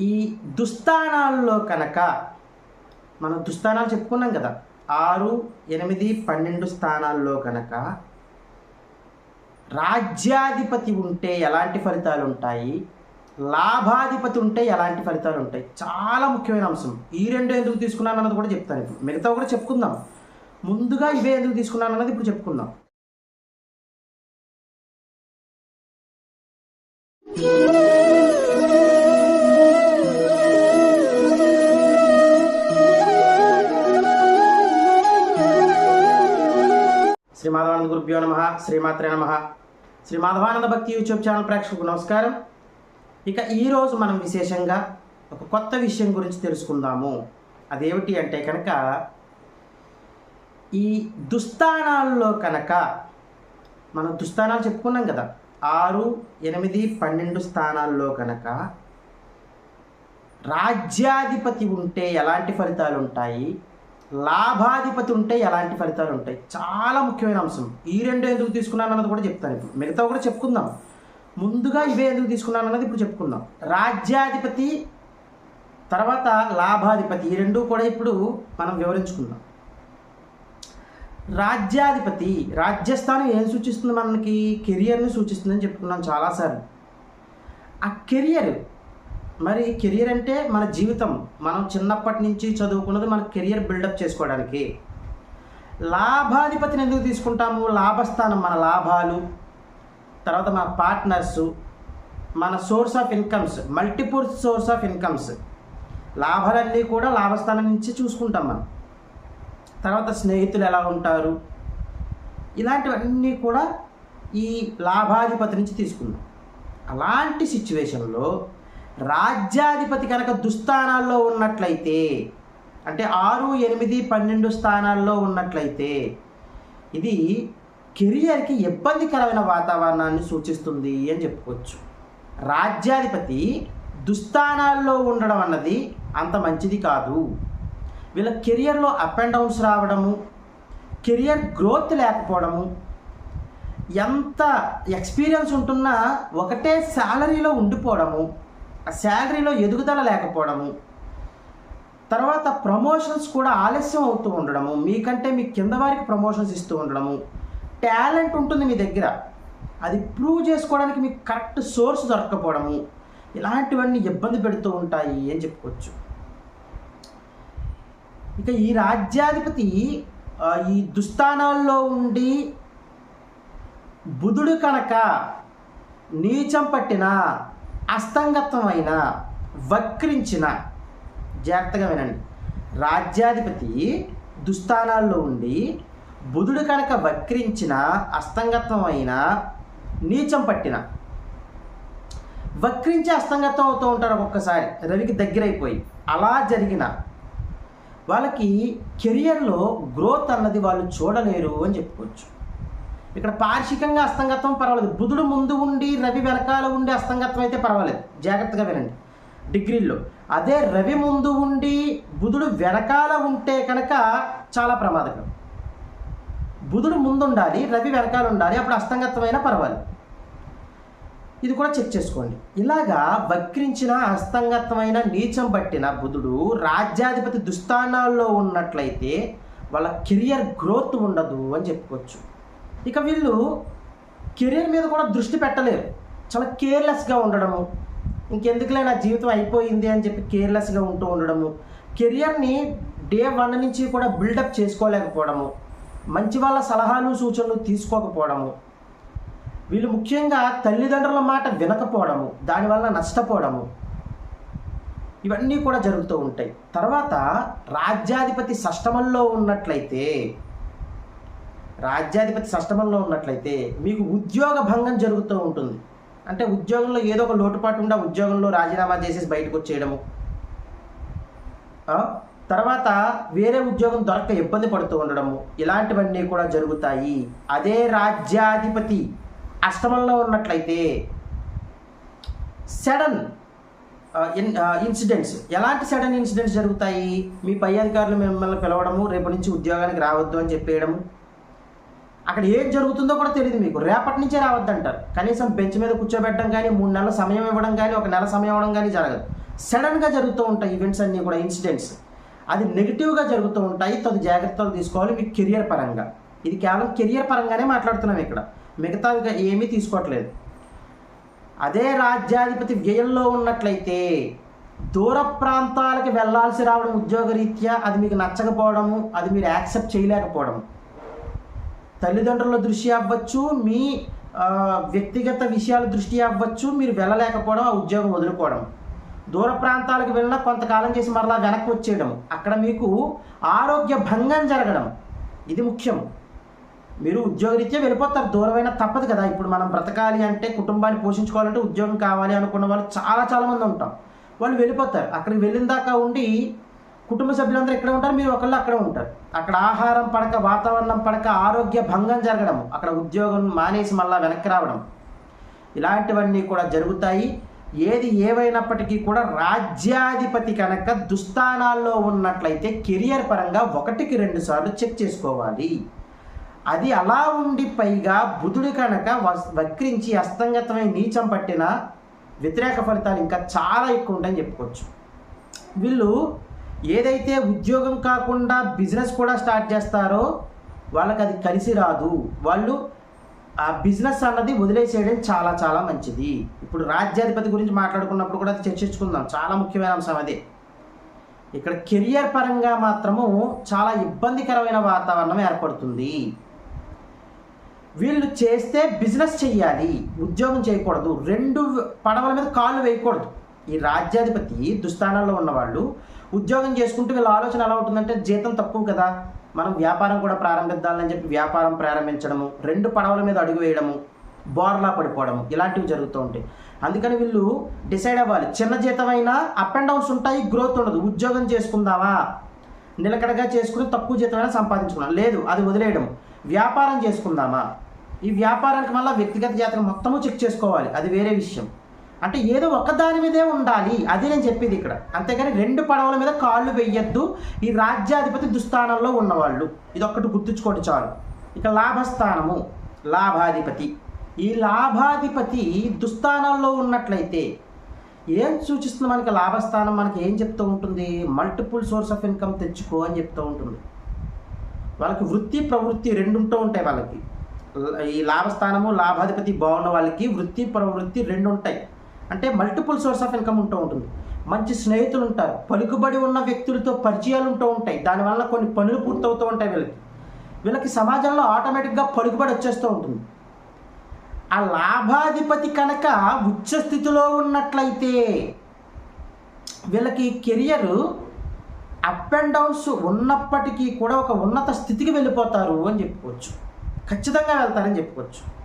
ఈ దుస్థానాల్లో కనుక మనం దుస్థానాలు చెప్పుకున్నాం కదా ఆరు ఎనిమిది పన్నెండు స్థానాల్లో కనుక రాజ్యాధిపతి ఉంటే ఎలాంటి ఫలితాలు ఉంటాయి? లాభాధిపతి ఉంటే ఎలాంటి ఫలితాలు ఉంటాయి? చాలా ముఖ్యమైన అంశం. ఈ రెండు ఎందుకు తీసుకున్నాను అన్నది కూడా చెప్తాను ఇప్పుడు. మిగతా కూడా చెప్పుకుందాం. ముందుగా ఇవే ఎందుకు తీసుకున్నాను అన్నది ఇప్పుడు చెప్పుకుందాం. శ్రీమాత్రే నమ. శ్రీ మాధవానంద భక్తి యూట్యూబ్ ఛానల్ ప్రేక్షకులకు నమస్కారం. ఇక ఈరోజు మనం విశేషంగా ఒక కొత్త విషయం గురించి తెలుసుకుందాము. అదేమిటి అంటే కనుక ఈ దుస్థానాల్లో కనుక మనం దుస్థానాలు చెప్పుకున్నాం కదా ఆరు ఎనిమిది పన్నెండు స్థానాల్లో కనుక రాజ్యాధిపతి ఉంటే ఎలాంటి ఫలితాలు ఉంటాయి లాభాధిపతి ఉంటే ఎలాంటి ఫలితాలు ఉంటాయి? చాలా ముఖ్యమైన అంశం. ఈ రెండు ఎందుకు తీసుకున్నాను అన్నది కూడా చెప్తాను ఇప్పుడు. మిగతా కూడా చెప్పుకుందాం. ముందుగా ఇవే ఎందుకు తీసుకున్నాను అన్నది ఇప్పుడు చెప్పుకుందాం. రాజ్యాధిపతి తర్వాత లాభాధిపతి. ఈ రెండు కూడా ఇప్పుడు మనం వివరించుకుందాం. రాజ్యాధిపతి రాజ్యస్థానం ఏం సూచిస్తుంది మనకి? కెరియర్ని సూచిస్తుందని చెప్పుకున్నాం చాలాసార్లు. ఆ కెరియర్ మరి కెరియర్ అంటే మన జీవితం. మనం చిన్నప్పటి నుంచి చదువుకున్నది మన కెరియర్ బిల్డప్ చేసుకోవడానికి. లాభాధిపతిని ఎందుకు తీసుకుంటాము? లాభస్థానం మన లాభాలు తర్వాత మన పార్ట్నర్స్ మన source of incomes multiple source of incomes లాభాలన్నీ కూడా లాభస్థానం నుంచి చూసుకుంటాం మనం. తర్వాత స్నేహితులు ఎలా ఉంటారు? ఇలాంటివన్నీ కూడా ఈ లాభాధిపతి నుంచి తీసుకుందాం. అలాంటి సిచ్యువేషన్లో రాజ్యాధిపతి కనుక దుస్థానాల్లో ఉన్నట్లయితే అంటే ఆరు ఎనిమిది పన్నెండు స్థానాల్లో ఉన్నట్లయితే ఇది కెరియర్కి ఇబ్బందికరమైన వాతావరణాన్ని సూచిస్తుంది అని చెప్పుకోవచ్చు. రాజ్యాధిపతి దుస్థానాల్లో ఉండడం అన్నది అంత మంచిది కాదు. వీళ్ళ కెరియర్లో అప్ అండ్ డౌన్స్ రావడము కెరియర్ గ్రోత్ లేకపోవడము ఎంత ఎక్స్పీరియన్స్ ఉంటున్నా ఒకటే శాలరీలో ఉండిపోవడము శాలరీలో ఎదుగుదల లేకపోవడము తర్వాత ప్రమోషన్స్ కూడా ఆలస్యం అవుతూ ఉండడము మీకంటే మీ కింద వారికి ప్రమోషన్స్ ఇస్తూ ఉండడము టాలెంట్ ఉంటుంది మీ దగ్గర. అది ప్రూవ్ చేసుకోవడానికి మీకు కరెక్ట్ సోర్స్ దొరకకపోవడము ఇలాంటివన్నీ ఇబ్బంది పెడుతూ ఉంటాయి అని చెప్పుకోవచ్చు. ఇక ఈ రాజ్యాధిపతి ఈ దుస్థానాల్లో ఉండి బుధుడు కనుక నీచం పట్టిన అస్తంగతమైన వక్రించిన జాగ్రత్తగా వినండి. రాజ్యాధిపతి దుస్థానాల్లో ఉండి బుధుడు కనుక వక్రించిన అస్తంగతమైన నీచం పట్టిన వక్రించి అస్తంగత్వం అవుతూ ఉంటారు ఒక్కొక్కసారి. రవికి దగ్గరైపోయి అలా జరిగిన వాళ్ళకి కెరియర్లో గ్రోత్ అన్నది వాళ్ళు చూడలేరు అని చెప్పుకోవచ్చు. ఇక్కడ పార్షికంగా అస్తంగత్వం పర్వాలేదు. బుధుడు ముందు ఉండి రవి వెనకాల ఉండి అస్తంగత్వం అయితే పర్వాలేదు. జాగ్రత్తగా వినండి. డిగ్రీల్లో. అదే రవి ముందు ఉండి బుధుడు వెనకాల ఉంటే కనుక చాలా ప్రమాదకరం. బుధుడు ముందు ఉండాలి రవి వెనకాల ఉండాలి అప్పుడు అస్తంగత్వమైనా పర్వాలేదు. ఇది కూడా చెక్ చేసుకోండి. ఇలాగా వక్రించిన అస్తంగత్వమైన నీచం పట్టిన బుధుడు రాజ్యాధిపతి దుస్థానాల్లో ఉన్నట్లయితే వాళ్ళ కెరియర్ గ్రోత్ ఉండదు అని చెప్పుకోవచ్చు. ఇక వీళ్ళు కెరీర్ మీద కూడా దృష్టి పెట్టలేరు. చాలా కేర్లెస్గా ఉండడము. ఇంకెందుకులే నా జీవితం అయిపోయింది అని చెప్పి కేర్లెస్గా ఉంటూ ఉండడము. కెరియర్ని డే వన్ నుంచి కూడా బిల్డప్ చేసుకోలేకపోవడము. మంచి వాళ్ళ సలహాలు సూచనలు తీసుకోకపోవడము. వీళ్ళు ముఖ్యంగా తల్లిదండ్రుల మాట వినకపోవడము. దానివల్ల నష్టపోవడము. ఇవన్నీ కూడా జరుగుతూ ఉంటాయి. తర్వాత రాజ్యాధిపతి సష్టమంలో ఉన్నట్లయితే రాజ్యాధిపతి సష్టమంలో ఉన్నట్లయితే మీకు ఉద్యోగ భంగం జరుగుతూ ఉంటుంది. అంటే ఉద్యోగంలో ఏదో ఒక లోటుపాటు ఉండా ఉద్యోగంలో రాజీనామా చేసేసి బయటకు వచ్చేయడము. తర్వాత వేరే ఉద్యోగం దొరక ఇబ్బంది పడుతూ ఉండడము. ఇలాంటివన్నీ కూడా జరుగుతాయి. అదే రాజ్యాధిపతి అష్టమంలో ఉన్నట్లయితే సడన్ ఇన్సిడెంట్స్. ఎలాంటి సడన్ ఇన్సిడెంట్స్ జరుగుతాయి? మీ పై అధికారులు మిమ్మల్ని పిలవడము రేపు నుంచి ఉద్యోగానికి రావద్దు అని చెప్పేయడము. అక్కడ ఏం జరుగుతుందో కూడా తెలియదు మీకు. రేపటి నుంచే రావద్దంటారు. కనీసం బెంచ్ మీద కూర్చోబెట్టడం కానీ మూడు నెలల సమయం ఇవ్వడం కానీ ఒక నెల సమయం ఇవ్వడం కానీ జరగదు. సడన్గా జరుగుతూ ఉంటాయి ఈవెంట్స్ అన్నీ కూడా ఇన్సిడెంట్స్ అది నెగిటివ్గా జరుగుతూ ఉంటాయి. తది జాగ్రత్తలు తీసుకోవాలి మీ కెరియర్ పరంగా. ఇది కేవలం కెరియర్ పరంగానే మాట్లాడుతున్నాం ఇక్కడ. మిగతాగా ఏమీ తీసుకోవట్లేదు. అదే రాజ్యాధిపతి వ్యయంలో ఉన్నట్లయితే దూర ప్రాంతాలకి వెళ్ళాల్సి రావడం ఉద్యోగరీత్యా అది మీకు నచ్చకపోవడము అది మీరు యాక్సెప్ట్ చేయలేకపోవడం తల్లిదండ్రుల దృష్టి అవ్వచ్చు మీ వ్యక్తిగత విషయాల దృష్టి అవ్వచ్చు మీరు వెళ్ళలేకపోవడం ఆ ఉద్యోగం వదులుకోవడం. దూర ప్రాంతాలకు వెళ్ళినా కొంతకాలం చేసి మరలా వెనక్కి వచ్చేయడం. అక్కడ మీకు ఆరోగ్య భంగం జరగడం. ఇది ముఖ్యం. మీరు ఉద్యోగరీత్యా వెళ్ళిపోతారు. దూరమైన తప్పదు కదా. ఇప్పుడు మనం బ్రతకాలి అంటే కుటుంబాన్ని పోషించుకోవాలంటే ఉద్యోగం కావాలి అనుకున్న వాళ్ళు చాలా చాలా మంది ఉంటాం. వాళ్ళు వెళ్ళిపోతారు. అక్కడికి వెళ్ళిన దాకా ఉండి కుటుంబ సభ్యులందరూ ఎక్కడ ఉంటారు? మీరు ఒకళ్ళు అక్కడ ఉంటారు. అక్కడ ఆహారం పడక వాతావరణం పడక ఆరోగ్య భంగం జరగడం అక్కడ ఉద్యోగం మానేసి మళ్ళా వెనక్కి రావడం. ఇలాంటివన్నీ కూడా జరుగుతాయి. ఏది ఏవైనప్పటికీ కూడా రాజ్యాధిపతి కనుక దుస్థానాల్లో ఉన్నట్లయితే కెరియర్ పరంగా ఒకటికి రెండు సార్లు చెక్ చేసుకోవాలి. అది అలా ఉండి పైగా బుధుడు కనుక వస్- వక్రించి అస్తంగతమై నీచం పట్టిన వ్యతిరేక ఫలితాలు ఇంకా చాలా ఎక్కువ ఉంటాయని చెప్పుకోవచ్చు. వీళ్ళు ఏదైతే ఉద్యోగం కాకుండా బిజినెస్ కూడా స్టార్ట్ చేస్తారో వాళ్ళకి అది కలిసి రాదు. వాళ్ళు ఆ బిజినెస్ అన్నది వదిలేసేయడం చాలా చాలా మంచిది. ఇప్పుడు రాజ్యాధిపతి గురించి మాట్లాడుకున్నప్పుడు కూడా అది చర్చించుకుందాం. చాలా ముఖ్యమైన అంశం అదే. ఇక్కడ కెరియర్ పరంగా మాత్రము చాలా ఇబ్బందికరమైన వాతావరణం ఏర్పడుతుంది. వీళ్ళు చేస్తే బిజినెస్ చెయ్యాలి ఉద్యోగం చేయకూడదు. రెండు పడవల మీద కాళ్ళు వేయకూడదు. ఈ రాజ్యాధిపతి దుస్థానాల్లో ఉన్నవాళ్ళు ఉద్యోగం చేసుకుంటూ వీళ్ళ ఆలోచన ఎలా ఉంటుందంటే జీతం తక్కువ కదా మనం వ్యాపారం కూడా ప్రారంభిద్దాలని చెప్పి వ్యాపారం ప్రారంభించడము రెండు పడవల మీద అడుగు వేయడము బోర్లా పడిపోవడం ఇలాంటివి జరుగుతూ ఉంటాయి. అందుకని వీళ్ళు డిసైడ్ అవ్వాలి. చిన్న జీతమైనా అప్ అండ్ డౌన్స్ ఉంటాయి గ్రోత్ ఉండదు. ఉద్యోగం చేసుకుందామా? నిలకడగా చేసుకుని తక్కువ జీతమైనా సంపాదించుకున్నాం. లేదు అది వదిలేయడం వ్యాపారం చేసుకుందామా? ఈ వ్యాపారానికి మళ్ళీ వ్యక్తిగత జాతకం మొత్తము చెక్ చేసుకోవాలి. అది వేరే విషయం. అంటే ఏదో ఒకదాని మీదే ఉండాలి. అది నేను చెప్పేది ఇక్కడ. అంతేగాని రెండు పడవల మీద కాళ్ళు వెయ్యొద్దు ఈ రాజ్యాధిపతి దుస్థానంలో ఉన్నవాళ్ళు. ఇది ఒక్కటి గుర్తుంచుకోండి చాలు. ఇక లాభస్థానము. లాభాధిపతి. ఈ లాభాధిపతి దుస్థానంలో ఉన్నట్లయితే ఏం సూచిస్తుంది మనకి లాభస్థానం? మనకి ఏం చెప్తూ ఉంటుంది? మల్టిపుల్ సోర్స్ ఆఫ్ ఇన్కమ్ తెచ్చుకో అని చెప్తూ ఉంటుంది. వాళ్ళకి వృత్తి ప్రవృత్తి రెండు ఉంటూ ఉంటాయి వాళ్ళకి. ఈ లాభస్థానము లాభాధిపతి బాగున్న వాళ్ళకి వృత్తి ప్రవృత్తి రెండు ఉంటాయి. అంటే మల్టిపుల్ సోర్స్ ఆఫ్ ఇన్కమ్ ఉంటూ ఉంటుంది. మంచి స్నేహితులు ఉంటారు. పలుకుబడి ఉన్న వ్యక్తులతో పరిచయాలు ఉంటూ ఉంటాయి. దానివల్ల కొన్ని పనులు పూర్తవుతూ ఉంటాయి వీళ్ళకి. వీళ్ళకి సమాజంలో ఆటోమేటిక్గా పలుకుబడి వచ్చేస్తూ ఉంటుంది. ఆ లాభాధిపతి కనుక ఉచ్చ స్థితిలో ఉన్నట్లయితే వీళ్ళకి కెరియర్ అప్ అండ్ డౌన్స్ ఉన్నప్పటికీ కూడా ఒక ఉన్నత స్థితికి వెళ్ళిపోతారు అని చెప్పుకోవచ్చు. ఖచ్చితంగా వెళ్తారని చెప్పుకోవచ్చు.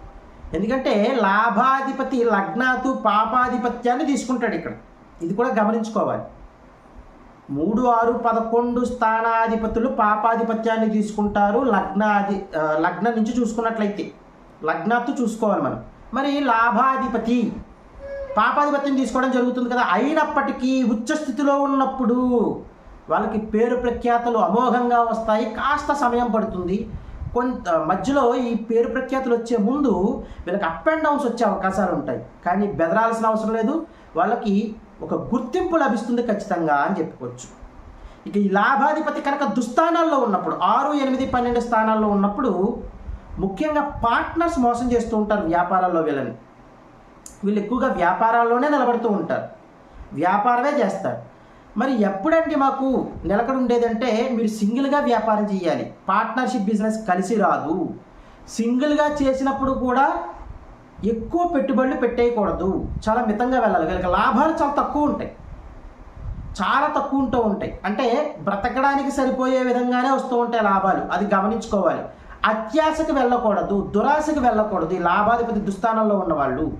ఎందుకంటే లాభాధిపతి లగ్నాతు పాపాధిపత్యాన్ని తీసుకుంటాడు ఇక్కడ. ఇది కూడా గమనించుకోవాలి. మూడు ఆరు పదకొండు స్థానాధిపతులు పాపాధిపత్యాన్ని తీసుకుంటారు లగ్నాది లగ్నం నుంచి చూసుకున్నట్లయితే. లగ్నాత్తు చూసుకోవాలి మనం. మరి లాభాధిపతి పాపాధిపత్యం తీసుకోవడం జరుగుతుంది కదా. అయినప్పటికీ ఉచ్చస్థితిలో ఉన్నప్పుడు వాళ్ళకి పేరు ప్రఖ్యాతలు అమోఘంగా వస్తాయి. కాస్త సమయం పడుతుంది. కొంత మధ్యలో ఈ పేరు ప్రఖ్యాతులు వచ్చే ముందు వీళ్ళకి అప్ అండ్ డౌన్స్ వచ్చే అవకాశాలు ఉంటాయి. కానీ బెదరాల్సిన అవసరం లేదు. వాళ్ళకి ఒక గుర్తింపు లభిస్తుంది ఖచ్చితంగా అని చెప్పుకోవచ్చు. ఇక ఈ లాభాధిపతి కనుక దుస్థానాల్లో ఉన్నప్పుడు ఆరు ఎనిమిది పన్నెండు స్థానాల్లో ఉన్నప్పుడు ముఖ్యంగా పార్ట్నర్స్ మోసం చేస్తూ ఉంటారు వ్యాపారాల్లో వీళ్ళని. వీళ్ళు ఎక్కువగా వ్యాపారాల్లోనే నిలబడుతూ ఉంటారు. వ్యాపారమే చేస్తారు. మరి ఎప్పుడండి మాకు నిలకడ ఉండేదంటే మీరు సింగిల్గా వ్యాపారం చేయాలి పార్ట్నర్షిప్ బిజినెస్ కలిసి రాదు. సింగిల్గా చేసినప్పుడు కూడా ఎక్కువ పెట్టుబడులు పెట్టేయకూడదు. చాలా మితంగా వెళ్ళాలి. వీళ్ళకి లాభాలు చాలా తక్కువ ఉంటాయి. చాలా తక్కువ ఉంటూ ఉంటాయి. అంటే బ్రతకడానికి సరిపోయే విధంగానే వస్తూ ఉంటాయి లాభాలు. అది గమనించుకోవాలి. అత్యాశకు వెళ్ళకూడదు. దురాశకు వెళ్ళకూడదు. ఈ లాభాధిపతి దుస్థానంలో ఉన్నవాళ్ళు.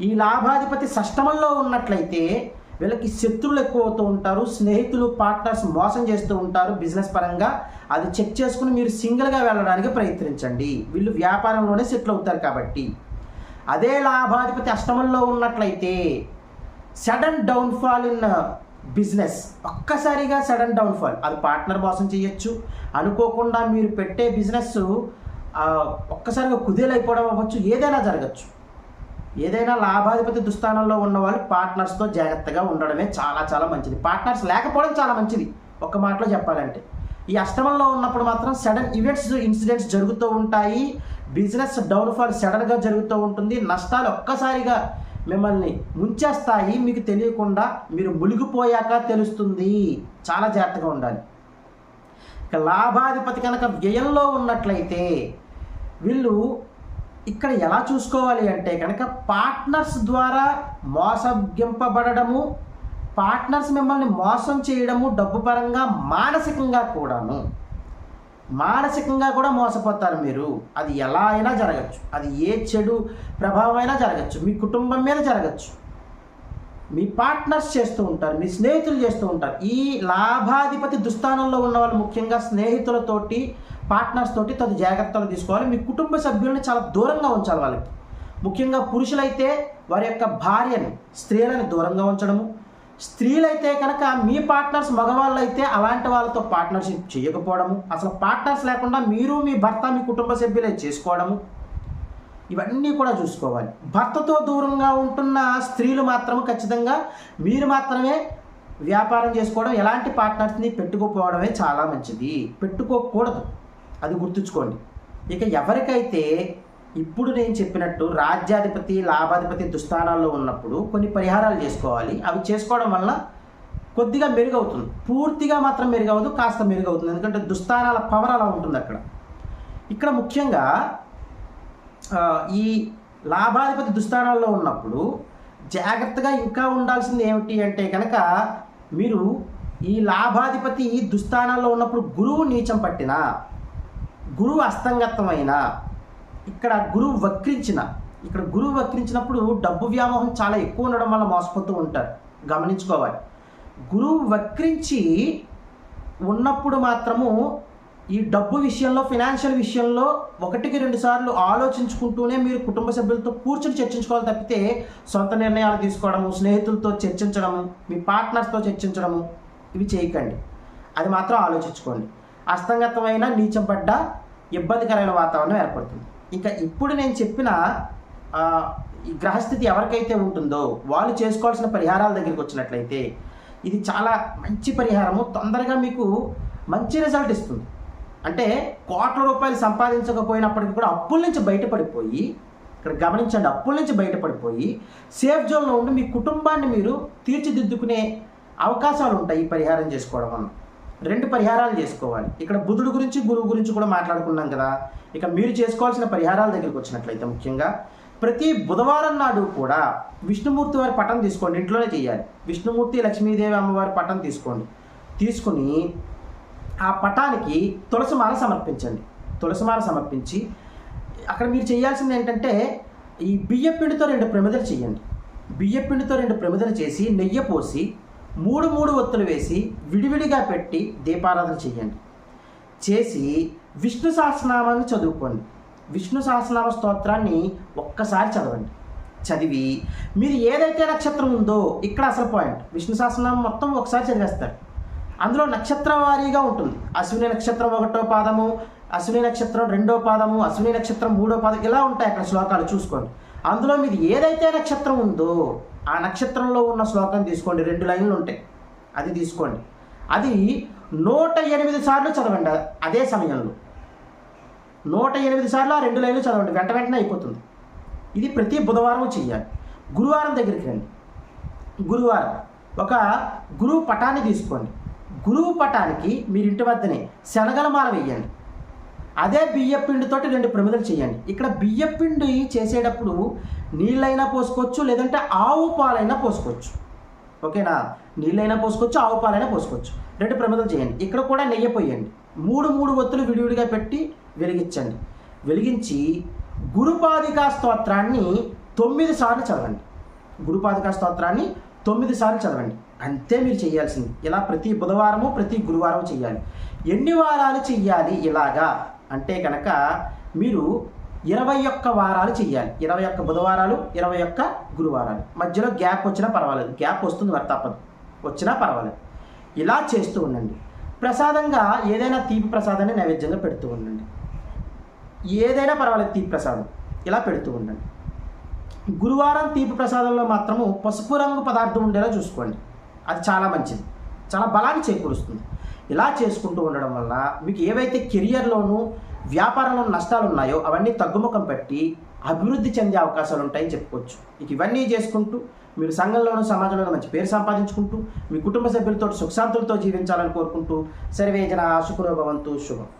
ఈ లాభాధిపతి సష్టమంలో ఉన్నట్లయితే వీళ్ళకి శత్రువులు ఎక్కువ అవుతూ ఉంటారు స్నేహితులు పార్ట్నర్స్ మోసం చేస్తూ ఉంటారు బిజినెస్ పరంగా. అది చెక్ చేసుకుని మీరు సింగిల్గా వెళ్ళడానికి ప్రయత్నించండి. వీళ్ళు వ్యాపారంలోనే సెటిల్ అవుతారు కాబట్టి. అదే లాభాధిపతి అష్టమంలో ఉన్నట్లయితే సడన్ డౌన్ఫాల్ ఇన్ బిజినెస్ ఒక్కసారిగా సడన్ డౌన్ఫాల్ అది పార్ట్నర్ మోసం చేయొచ్చు. అనుకోకుండా మీరు పెట్టే బిజినెస్ uh, ఒక్కసారిగా కుదేలైపోవడం అవ్వచ్చు. ఏదైనా జరగచ్చు. ఏదైనా లాభాధిపతి దుస్థానంలో ఉన్న వాళ్ళు పార్ట్నర్స్తో జాగ్రత్తగా ఉండడమే చాలా చాలా మంచిది. పార్ట్నర్స్ లేకపోవడం చాలా మంచిది. ఒక్క మాటలో చెప్పాలంటే. ఈ అష్టమంలో ఉన్నప్పుడు మాత్రం సడన్ ఈవెంట్స్ ఇన్సిడెంట్స్ జరుగుతూ ఉంటాయి. బిజినెస్ డౌన్ఫాల్ సడన్గా జరుగుతూ ఉంటుంది. నష్టాలు ఒక్కసారిగా మిమ్మల్ని ముంచేస్తాయి. మీకు తెలియకుండా మీరు మునిగిపోయాక తెలుస్తుంది. చాలా జాగ్రత్తగా ఉండాలి. ఇక లాభాధిపతి కనుక వ్యయంలో ఉన్నట్లయితే వీళ్ళు ఇక్కడ ఎలా చూసుకోవాలి అంటే కనుక పార్ట్నర్స్ ద్వారా మోసగింపబడము పార్ట్నర్స్ మిమ్మల్ని మోసం చేయడము డబ్బు పరంగా మానసికంగా కూడాను. మానసికంగా కూడా మోసపోతారు మీరు. అది ఎలా అయినా జరగచ్చు. అది ఏ చెడు ప్రభావం అయినా జరగచ్చు. మీ కుటుంబం మీద జరగచ్చు. మీ పార్ట్నర్స్ చేస్తూ ఉంటారు. మీ స్నేహితులు చేస్తూ ఉంటారు. ఈ లాభాధిపతి దుస్థానంలో ఉన్న వాళ్ళు ముఖ్యంగా స్నేహితులతోటి పార్ట్నర్స్ తోటి తదు జాగ్రత్తలు తీసుకోవాలి. మీ కుటుంబ సభ్యుల్ని చాలా దూరంగా ఉంచాలి వాళ్ళకి. ముఖ్యంగా పురుషులైతే వారి యొక్క భార్యని స్త్రీలని దూరంగా ఉంచడము. స్త్రీలైతే కనుక మీ పార్ట్నర్స్ మగవాళ్ళు అయితే అలాంటి వాళ్ళతో పార్ట్నర్షిప్ చేయకపోవడము. అసలు పార్ట్నర్స్ లేకుండా మీరు మీ భర్త మీ కుటుంబ సభ్యులే చేసుకోవడము. ఇవన్నీ కూడా చూసుకోవాలి. భర్తతో దూరంగా ఉంటున్న స్త్రీలు మాత్రం ఖచ్చితంగా మీరు మాత్రమే వ్యాపారం చేసుకోవడం ఎలాంటి పార్ట్నర్స్ని పెట్టుకోపోవడమే చాలా మంచిది. పెట్టుకోకూడదు. అది గుర్తుంచుకోండి. ఇక ఎవరికైతే ఇప్పుడు నేను చెప్పినట్టు రాజ్యాధిపతి లాభాధిపతి దుస్థానాల్లో ఉన్నప్పుడు కొన్ని పరిహారాలు చేసుకోవాలి. అవి చేసుకోవడం వల్ల కొద్దిగా మెరుగవుతుంది. పూర్తిగా మాత్రం మెరుగవదు కాస్త మెరుగవుతుంది. ఎందుకంటే దుస్థానాల పవర్ అలా ఉంటుంది అక్కడ. ఇక్కడ ముఖ్యంగా ఈ లాభాధిపతి దుస్థానాల్లో ఉన్నప్పుడు జాగ్రత్తగా ఇంకా ఉండాల్సింది ఏమిటి అంటే కనుక మీరు ఈ లాభాధిపతి దుస్థానాల్లో ఉన్నప్పుడు గురువు నీచం పట్టిన గురువు అస్తంగతమైన ఇక్కడ గురువు వక్రించిన ఇక్కడ గురువు వక్రించినప్పుడు డబ్బు వ్యామోహం చాలా ఎక్కువ ఉండడం వల్ల మోసపోతూ ఉంటారు. గమనించుకోవాలి. గురువు వక్రించి ఉన్నప్పుడు మాత్రము ఈ డబ్బు విషయంలో ఫినాన్షియల్ విషయంలో ఒకటికి రెండు సార్లు ఆలోచించుకుంటూనే మీరు కుటుంబ సభ్యులతో కూర్చొని చర్చించుకోవాలి తప్పితే సొంత నిర్ణయాలు తీసుకోవడము స్నేహితులతో చర్చించడము మీ పార్ట్నర్స్తో చర్చించడము ఇవి చేయకండి. అది మాత్రం ఆలోచించుకోండి. అస్తంగతమైన నీచం పడ్డ ఇబ్బందికరమైన వాతావరణం ఏర్పడుతుంది. ఇంకా ఇప్పుడు నేను చెప్పిన ఈ గ్రహస్థితి ఎవరికైతే ఉంటుందో వాళ్ళు చేసుకోవాల్సిన పరిహారాల దగ్గరికి వచ్చినట్లయితే ఇది చాలా మంచి పరిహారము. తొందరగా మీకు మంచి రిజల్ట్ ఇస్తుంది. అంటే కోట్ల రూపాయలు సంపాదించకపోయినప్పటికీ కూడా అప్పుల నుంచి బయటపడిపోయి ఇక్కడ గమనించండి అప్పుల నుంచి బయటపడిపోయి సేఫ్ జోన్లో ఉండి మీ కుటుంబాన్ని మీరు తీర్చిదిద్దుకునే అవకాశాలు ఉంటాయి ఈ పరిహారం చేసుకోవడం వల్ల రెండు పరిహారాలు చేసుకోవాలి. ఇక్కడ బుధుడు గురించి గురువు గురించి కూడా మాట్లాడుకున్నాం కదా. ఇక మీరు చేసుకోవాల్సిన పరిహారాల దగ్గరికి వచ్చినట్లయితే ముఖ్యంగా ప్రతి బుధవారం నాడు కూడా విష్ణుమూర్తి వారి పటం తీసుకోండి ఇంట్లోనే చేయాలి. విష్ణుమూర్తి లక్ష్మీదేవి అమ్మవారి పటం తీసుకోండి. తీసుకుని ఆ పటానికి తులసిమాల సమర్పించండి. తులసిమాల సమర్పించి అక్కడ మీరు చేయాల్సింది ఏంటంటే ఈ బియ్య పిండితో రెండు ప్రమిదలు చేయండి. బియ్య పిండితో రెండు ప్రమిదలు చేసి నెయ్యి పోసి మూడు మూడు ఒత్తులు వేసి విడివిడిగా పెట్టి దీపారాధన చేయండి. చేసి విష్ణు సహస్రనామాన్ని చదువుకోండి. విష్ణు సహస్రనామ స్తోత్రాన్ని ఒక్కసారి చదవండి. చదివి మీరు ఏదైతే నక్షత్రం ఉందో ఇక్కడ అసలు పాయింట్ విష్ణు సహస్రనామం మొత్తం ఒకసారి చదివేస్తారు. అందులో నక్షత్రవారీగా ఉంటుంది. అశ్విని నక్షత్రం ఒకటో పాదము అశ్విని నక్షత్రం రెండో పాదము అశ్విని నక్షత్రం మూడో పాదం ఇలా ఉంటాయి అక్కడ శ్లోకాలు చూసుకోండి. అందులో మీది ఏదైతే నక్షత్రం ఉందో ఆ నక్షత్రంలో ఉన్న శ్లోకం తీసుకోండి. రెండు లైన్లు ఉంటాయి. అది తీసుకోండి. అది నూట ఎనిమిది సార్లు చదవండి. అదే సమయంలో. నూట ఎనిమిది సార్లు ఆ రెండు లైన్లు చదవండి. వెంట వెంటనే అయిపోతుంది. ఇది ప్రతి బుధవారం చేయాలి గురువారం దగ్గరికి రండి. గురువారం ఒక గురువు పటాన్ని తీసుకోండి. గురువు పటానికి మీరు ఇంటి వద్దనే శనగల మాల వేయండి. అదే బియ్య పిండితోటి రెండు ప్రమిదలు చేయండి. ఇక్కడ బియ్య పిండి చేసేటప్పుడు నీళ్ళైనా పోసుకోవచ్చు లేదంటే ఆవు పాలైనా పోసుకోవచ్చు. ఓకేనా? నీళ్ళైనా పోసుకోవచ్చు ఆవు పాలైనా పోసుకోవచ్చు. రెండు ప్రమిదలు చేయండి. ఇక్కడ కూడా నెయ్యి పోయండి. మూడు మూడు ఒత్తులు విడివిడిగా పెట్టి వెలిగించండి. వెలిగించి గురుపాదికా స్తోత్రాన్ని తొమ్మిది సార్లు చదవండి. గురుపాదికా స్తోత్రాన్ని తొమ్మిది సార్లు చదవండి. అంతే మీరు చేయాల్సింది. ఇలా ప్రతి బుధవారము ప్రతి గురువారం చేయాలి. ఎన్ని వారాలు చెయ్యాలి? ఇలాగా అంటే కనుక మీరు ఇరవై ఒక్క వారాలు చెయ్యాలి. ఇరవై ఒక్క బుధవారాలు ఇరవై ఒక్క గురువారాలు. మధ్యలో గ్యాప్ వచ్చినా పర్వాలేదు. గ్యాప్ వస్తుంది మరి తప్పదు. వచ్చినా పర్వాలేదు. ఇలా చేస్తూ ఉండండి. ప్రసాదంగా ఏదైనా తీపి ప్రసాదాన్ని నైవేద్యంగా పెడుతూ ఉండండి. ఏదైనా పర్వాలేదు తీపి ప్రసాదం. ఇలా పెడుతూ ఉండండి. గురువారం తీపి ప్రసాదంలో మాత్రము పసుపు రంగు పదార్థం ఉండేలా చూసుకోండి. అది చాలా మంచిది. చాలా బలాన్ని చేకూరుస్తుంది. ఇలా చేసుకుంటూ ఉండడం వల్ల మీకు ఏవైతే కెరియర్లోనూ వ్యాపారంలో నష్టాలు ఉన్నాయో అవన్నీ తగ్గుముఖం పెట్టి అభివృద్ధి చెందే అవకాశాలు ఉంటాయని చెప్పుకోవచ్చు. ఇక ఇవన్నీ చేసుకుంటూ మీరు సంఘంలోనూ సమాజంలోనూ మంచి పేరు సంపాదించుకుంటూ మీ కుటుంబ సభ్యులతో సుఖశాంతులతో జీవించాలని కోరుకుంటూ సర్వేజన సుఖనోభవంతు శుభం.